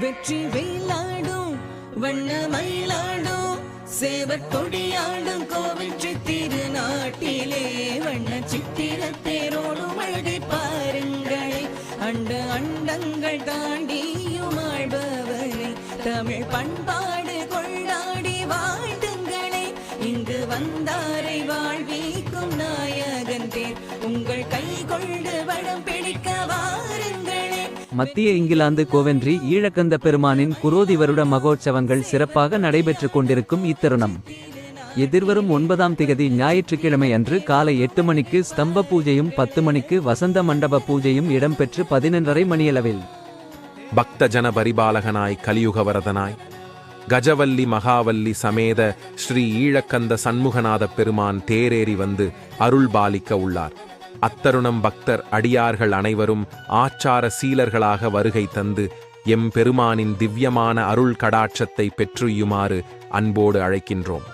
வெற்றி வெயிலாடும் வண்ண மயிலாடும் சேவற் கொடியாடும் கோவிற்றி திருநாட்டிலே வண்ண சித்திர தேரோடும் அழகை பாருங்களே. அண்ட அண்டங்கள் தாண்டியும் ஆழ்பவரை. தமிழ் பண்பாடு கொண்டாடி வாழ்த்துங்களே இங்கு வந்தாரை வாழ்விக்கும் நாயகன் தேர். உங்கள் கை கொண்டு வடம் பிடிக்க மத்திய இங்கிலாந்து கோவென்றி ஈழக்கந்த பெருமானின் குரோதி வருட மகோற்சவங்கள் சிறப்பாக நடைபெற்றுக் கொண்டிருக்கும் இத்தருணம். எதிர்வரும் ஒன்பதாம் திகதி ஞாயிற்றுக்கிழமை அன்று காலை எட்டு மணிக்கு ஸ்தம்ப பூஜையும் பத்து மணிக்கு வசந்த மண்டப பூஜையும் இடம்பெற்று பதினொன்றரை மணியளவில். பக்த ஜன பரிபாலகனாய் கலியுகவரதனாய் கஜவல்லி மகாவல்லி சமேத ஸ்ரீ ஈழக்கந்த சண்முகநாத பெருமான் தேரேறி வந்து அருள் பாலிக்க உள்ளார். அத்தருணம் பக்தர் அடியார்கள் அனைவரும் ஆச்சார சீலர்களாக வருகை தந்து எம் பெருமானின் திவ்யமான அருள் கடாட்சத்தை பெற்றுயுமாறு அன்போடு அழைக்கின்றோம்.